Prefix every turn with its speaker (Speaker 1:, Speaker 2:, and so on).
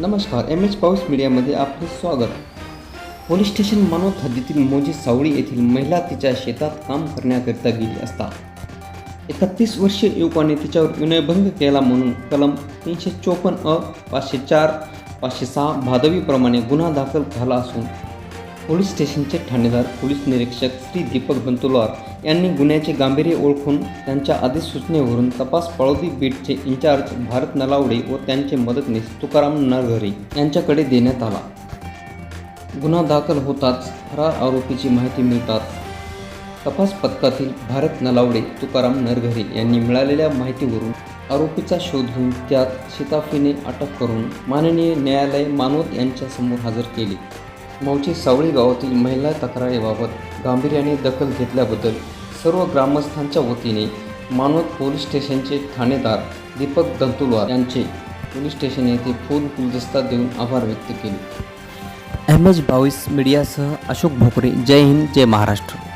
Speaker 1: नमस्कार M H पाऊस मीडियामध्ये आपले स्वागत. पोलीस स्टेशन मानवत हद्दीतील मोजी सावळी येथील महिला तिच्या शेतात काम करण्याकरिता गेली असता एकतीस वर्षीय युवकाने तिच्यावर विनयभंग केला म्हणून कलम तीनशे चोपन्न अ पाचशे चार पाचशे सहा भादवीप्रमाणे गुन्हा दाखल झाला असून पोलीस स्टेशनचे ठाणेदार पोलीस निरीक्षक श्री दीपक बंतुलवार यांनी गुन्ह्याचे गांभीर्य ओळखून त्यांच्या अधिसूचनेवरून तपास पळोदी बीटचे इंचार्ज भारत नलावडे व त्यांचे मदतनीस तुकाराम नरघरे यांच्याकडे देण्यात आला. गुन्हा दाखल होताच फरार आरोपीची माहिती मिळतात तपास पथकातील भारत नलावडे तुकाराम नरघरे यांनी मिळालेल्या माहितीवरून आरोपीचा शोध घेऊन त्यात शिताफीने अटक करून माननीय न्यायालय मानवत यांच्यासमोर हजर केले. मौची सावळी गावातील महिला तक्रारीबाबत गांभीर्याने दखल घेतल्याबद्दल सर्व ग्रामस्थांच्या वतीने मानवत पोलीस स्टेशनचे ठाणेदार दीपक दंतुलवार यांचे पोलीस स्टेशन येथे फूल गुलदस्ता देऊन आभार व्यक्त केले. एम एच बावीस मीडियासह अशोक भोकरे जय हिंद जय महाराष्ट्र.